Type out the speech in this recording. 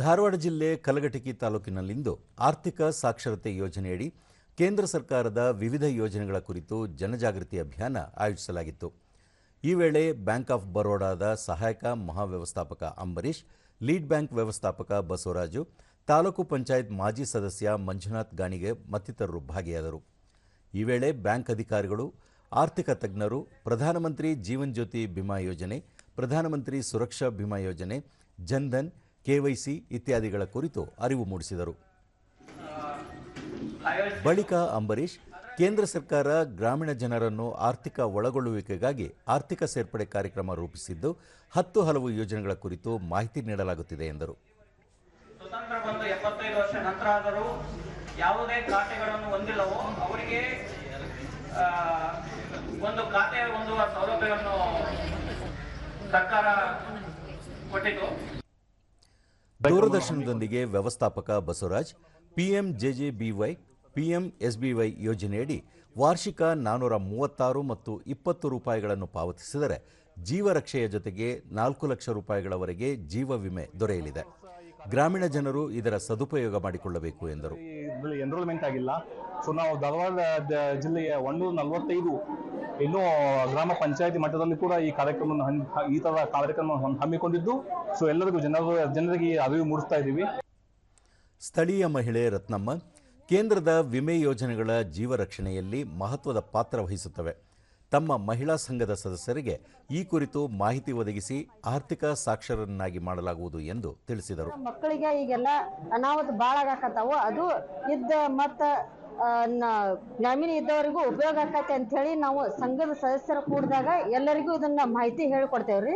ಧಾರವಾಡ ಜಿಲ್ಲೆ ಕಲಗಟಕಿ ತಾಲೂಕಿನಲ್ಲಿಂದು ಆರ್ಥಿಕ ಸಾಕ್ಷರತೆ ಯೋಜನೆಯಡಿ ಕೇಂದ್ರ ಸರ್ಕಾರದ ವಿವಿಧ ಯೋಜನೆಗಳ ಕುರಿತು ಜನಜಾಗೃತಿ ಅಭಿಯಾನ ಆಯೋಜಿಸಲಾಗಿತ್ತು. ಈ ವೇಳೆ ಬ್ಯಾಂಕ್ ಆಫ್ ಬರೋಡಾದ ಸಹಾಯಕ ಮಹಾವ್ಯವಸ್ಥಾಪಕ ಅಂಬರೀಶ್ ಲೀಡ್ ಬ್ಯಾಂಕ್ ವ್ಯವಸ್ಥಾಪಕ ಬಸವರಾಜು, ತಾಲೂಕು ಪಂಚಾಯತ್ ಮಾಜಿ ಸದಸ್ಯ ಮಂಜುನಾಥ್ ಗಾಣಿಗೆ ಮತ್ತಿತರರು ಭಾಗಿಯಾದರು. ಈ ವೇಳೆ ಬ್ಯಾಂಕ್ ಅಧಿಕಾರಿಗಳು, ಆರ್ಥಿಕ ತಜ್ಞರು, ಪ್ರಧಾನಮಂತ್ರಿ ಜೀವನ್ ಜ್ಯೋತಿ ಬಿಮಾ ಯೋಜನೆ, ಪ್ರಧಾನಮಂತ್ರಿ ಸುರಕ್ಷಾ ಬಿಮಾ ಯೋಜನೆ ಜನ್ಧನ್ ಕೆವೈಸಿ ಇತ್ಯಾದಿಗಳ ಕುರಿತು ಅರಿವು ಮೂಡಿಸಿದರು. ಬಳಿಕ ಅಂಬರೀಶ್ ಕೇಂದ್ರ ಸರ್ಕಾರ ಗ್ರಾಮೀಣ ಜನರನ್ನು ಆರ್ಥಿಕ ಒಳಗೊಳ್ಳುವಿಕೆಗಾಗಿ ಆರ್ಥಿಕ ಸೇರ್ಪಡೆ ಕಾರ್ಯಕ್ರಮ ರೂಪಿಸಿದ್ದು ಹತ್ತು ಹಲವು ಯೋಜನೆಗಳ ಕುರಿತು ಮಾಹಿತಿ ನೀಡಲಾಗುತ್ತಿದೆ ಎಂದರು. ಸ್ವತಂತ್ರ ಬಂದು ಎಪ್ಪತ್ತೈದು ವರ್ಷ ನಂತರ ಆದರೂ ಯಾವುದೇ ಖಾತೆಗಳನ್ನು ಹೊಂದಿಲ್ಲವೋ ಅವರಿಗೆ ಒಂದು ಖಾತೆ ಹೊಂದುವ ಸೌಲಭ್ಯವನ್ನು ಸರ್ಕಾರ ಕೊಟ್ಟಿತು. ದೂರದರ್ಶನದೊಂದಿಗೆ ವ್ಯವಸ್ಥಾಪಕ ಬಸವರಾಜ್ ಪಿಎಂಜೆಜೆಬಿವೈ ಪಿಎಂಎಸ್ಬಿವೈ ಯೋಜನೆಯಡಿ ವಾರ್ಷಿಕ ನಾನ್ನೂರ ಮೂವತ್ತಾರು ಮತ್ತು ಇಪ್ಪತ್ತು ರೂಪಾಯಿಗಳನ್ನು ಪಾವತಿಸಿದರೆ ಜೀವರಕ್ಷೆಯ ಜೊತೆಗೆ ನಾಲ್ಕು ಲಕ್ಷ ರೂಪಾಯಿಗಳವರೆಗೆ ಜೀವ ವಿಮೆ ದೊರೆಯಲಿದೆ. ಗ್ರಾಮೀಣ ಜನರು ಇದರ ಸದುಪಯೋಗ ಮಾಡಿಕೊಳ್ಳಬೇಕು ಎಂದರು. ಎನ್ರೋಲ್ಮೆಂಟ್ ಆಗಿಲ್ಲ. ಸೊ ನಾವು ಧಾರವಾಡ ಜಿಲ್ಲೆಯ ಒಂದು ನಲವತ್ತೈದು ಇನ್ನೂ ಗ್ರಾಮ ಪಂಚಾಯತಿ ಮಟ್ಟದಲ್ಲಿ ಕೂಡ ಈ ಕಾರ್ಯಕ್ರಮವನ್ನು ಈ ತರ ಕಾರ್ಯಕ್ರಮವನ್ನು ಹಮ್ಮಿಕೊಂಡಿದ್ದು. ಸೊ ಎಲ್ಲರಿಗೂ ಜನರು ಜನರಿಗೆ ಅರಿವು ಮೂಡಿಸ್ತಾ ಇದ್ದೀವಿ. ಸ್ಥಳೀಯ ಮಹಿಳೆ ರತ್ನಮ್ಮ ಕೇಂದ್ರದ ವಿಮೆ ಯೋಜನೆಗಳ ಜೀವ ರಕ್ಷಣೆಯಲ್ಲಿ ಮಹತ್ವದ ಪಾತ್ರ ವಹಿಸುತ್ತವೆ. ತಮ್ಮ ಮಹಿಳಾ ಸಂಘದ ಸದಸ್ಯರಿಗೆ ಈ ಕುರಿತು ಮಾಹಿತಿ ಒದಗಿಸಿ ಆರ್ಥಿಕ ಸಾಕ್ಷರರನ್ನಾಗಿ ಮಾಡಲಾಗುವುದು ಎಂದು ತಿಳಿಸಿದರು. ಮಕ್ಕಳಿಗೆ ಈಗೆಲ್ಲ ಅನಾಹುತ ಭಾಳ ಆಗಾಕತ್ತಾವು ಅದು ಇದ್ದ ಮತ್ತ ಆ, ನ- ಗ್ರಾಮೀಣ ಇದ್ದವರಿಗೂ ಉಪಯೋಗ ಆಕತಿ ಅಂತ ಹೇಳಿ ನಾವು ಸಂಘದ ಸದಸ್ಯರ ಕೂಡಿದಾಗ ಎಲ್ಲರಿಗೂ ಇದನ್ನ ಮಾಹಿತಿ ಹೇಳ್ಕೊಡ್ತೇವ್ರಿ.